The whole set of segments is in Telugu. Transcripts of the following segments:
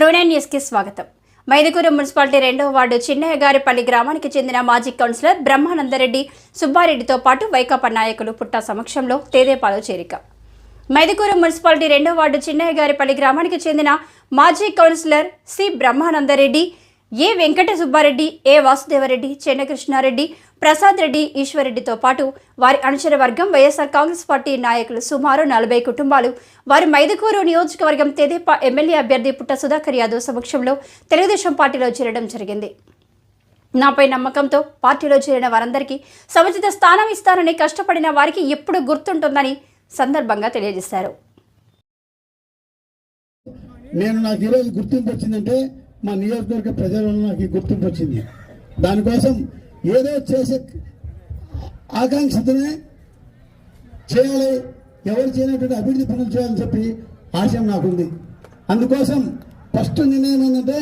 ట్రూనైన్ న్యూస్కి స్వాగతం. మైదుకూరు మున్సిపాలిటీ రెండవ వార్డు చిన్నయ్యగారిపల్లి గ్రామానికి చెందిన మాజీ కౌన్సిలర్ బ్రహ్మానందరెడ్డి సుబ్బారెడ్డితో పాటు వైకాపా నాయకులు పుట్ట సమక్షంలో తేదేపాలో చేరిక. మైదుకూరు మున్సిపాలిటీ రెండవ వార్డు చిన్నయ్యగారిపల్లి గ్రామానికి చెందిన మాజీ councillor C Brahmananda Reddy A Venkata Subba Reddy A Vasudeva Reddy Chennakrishna Reddy Prasad Reddy ఈశ్వరెడ్డితో పాటు వారి అనుచర వర్గం వైఎస్ఆర్ కాంగ్రెస్ పార్టీ నాయకులు సుమారు నలభై కుటుంబాలు. వారి మైదుకూరు నియోజకవర్గం తెదేపా ఎమ్మెల్యే అభ్యర్థి పుట్ట సుధాకర్ యాదవ్ సమక్షంలో తెలుగుదేశం పార్టీలో చేరడం జరిగింది. నాపై నమ్మకంతో పార్టీలో చేరిన వారందరికీ సముచిత స్థానం ఇస్తానని కష్టపడిన వారికి ఎప్పుడు గుర్తుంటుందని సందర్భంగా తెలియజేశారు. నేను నాకు ఈరోజు గుర్తింపు వచ్చిందంటే మా నియోజకవర్గ ప్రజల వల్ల నాకు ఈ గుర్తింపు వచ్చింది. దానికోసం ఏదో చేసే ఆకాంక్షతోనే చేయాలి ఎవరు చేయనటువంటి అభివృద్ధి పనులు చేయాలని చెప్పి ఆశయం నాకుంది. అందుకోసం ఫస్ట్ నిర్ణయం ఏంటంటే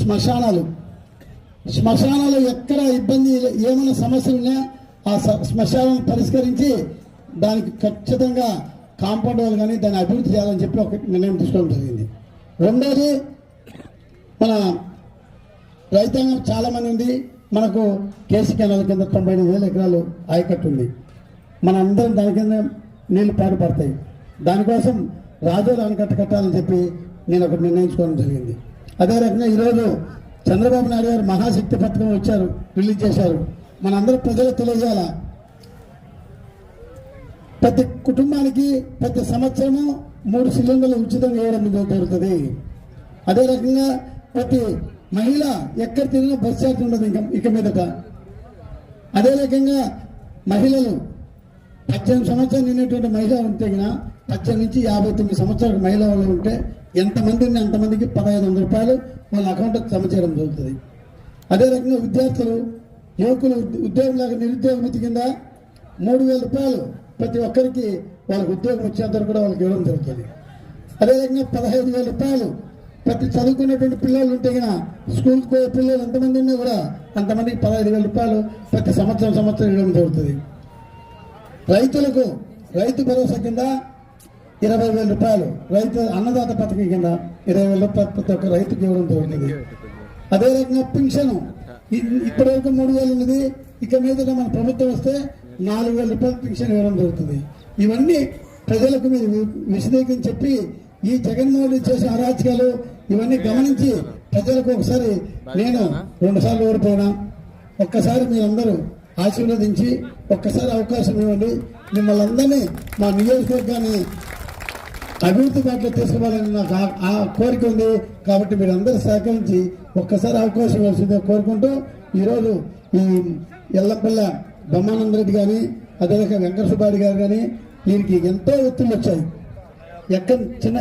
శ్మశానాలు. శ్మశానాలు ఎక్కడ ఇబ్బంది ఏమైనా సమస్యలు ఉన్నా ఆ శ్మశానం పరిష్కరించి దానికి ఖచ్చితంగా కాంపౌండ్ వాళ్ళు కానీ దాన్ని అభివృద్ధి చేయాలని చెప్పి ఒక నిర్ణయం తీసుకోవడం జరిగింది. రెండోది మన రైతాంగం చాలామంది ఉంది. మనకు కేసీ కెనాల కింద తొంభై ఎనిమిది వేల ఎకరాలు ఆయకట్టు ఉంది. మన అందరం దాని కింద నీళ్ళు పాటుపడతాయి దానికోసం రాజోలు ఆనకట్ట కట్టాలని చెప్పి నేను ఒకటి నిర్ణయించుకోవడం జరిగింది. అదే రకంగా ఈరోజు చంద్రబాబు నాయుడు గారు మహాశక్తి పథకం వచ్చారు రిలీజ్ చేశారు. మనందరూ ప్రజలకు తెలియజేయాల? ప్రతి కుటుంబానికి ప్రతి సంవత్సరము మూడు సిలిండర్లు ఉచితంగా ఇవ్వడం జరుగుతుంది. అదే రకంగా ప్రతి మహిళ ఎక్కడ తిరిగినా బస్ ఛార్జ్ ఉండదు ఇంకా ఇక మీదట. అదే రకంగా మహిళలు పద్దెనిమిది సంవత్సరాలు నిన్నటువంటి మహిళ ఉంటే గిన పద్దెనిమిది నుంచి యాభై తొమ్మిది సంవత్సరాల మహిళ వాళ్ళు ఉంటే ఎంతమంది అంతమందికి పదహైదు వందల రూపాయలు వాళ్ళ అకౌంట్కి జమ చేయడం జరుగుతుంది. అదే రకంగా విద్యార్థులు యువకులు ఉద్యోగులకు నిరుద్యోగ మితి కింద మూడు వేల రూపాయలు ప్రతి ఒక్కరికి వాళ్ళకి ఉద్యోగం వచ్చేంత కూడా వాళ్ళకి ఇవ్వడం జరుగుతుంది. అదే రకంగా పదహైదు వేల రూపాయలు ప్రతి చదువుకునేటువంటి పిల్లలు ఉంటే కదా స్కూల్కి పోయే పిల్లలు ఎంతమంది ఉన్నా కూడా అంతమందికి పదహైదు వేల రూపాయలు ప్రతి సంవత్సరం సంవత్సరం ఇవ్వడం జరుగుతుంది. రైతులకు రైతు భరోసా కింద ఇరవై వేల రూపాయలు రైతు అన్నదాత పథకం కింద ఇరవై వేల రూపాయలు ప్రతి ఒక్క రైతుకి ఇవ్వడం జరుగుతుంది. అదే రకంగా పింఛను ఇప్పటివరకు ఇప్పటి వరకు మూడు వేలు ఉన్నది ఇక మీద మన ప్రభుత్వం వస్తే నాలుగు వేల రూపాయలు పింఛన్ ఇవ్వడం జరుగుతుంది. ఇవన్నీ ప్రజలకు మీరు విశదీకరించి చెప్పి ఈ జగన్మోహన్ రెడ్డి చేసే అరాచకాలు ఇవన్నీ గమనించి ప్రజలకు ఒకసారి నేను రెండుసార్లు ఓడిపోయినా ఒక్కసారి మీరందరూ ఆశీర్వదించి ఒక్కసారి అవకాశం ఇవ్వండి. మిమ్మల్ని అందరినీ మా నియోజకవర్గాన్ని అభివృద్ధి బాటలో తీసుకోవాలని నాకు ఆ- ఆ కోరిక ఉంది. కాబట్టి మీరు అందరూ సహకరించి ఒక్కసారి అవకాశం ఇవ్వాల్సిందే కోరుకుంటూ ఈరోజు ఈ ఎల్లపల్ల బ్రహ్మానంద రెడ్డి కానీ అదేవిధంగా వెంకట సుబ్బారెడ్డి గారు కానీ వీరికి ఎంతో ఒత్తిళ్ళు వచ్చాయి ఎక్కడ చిన్న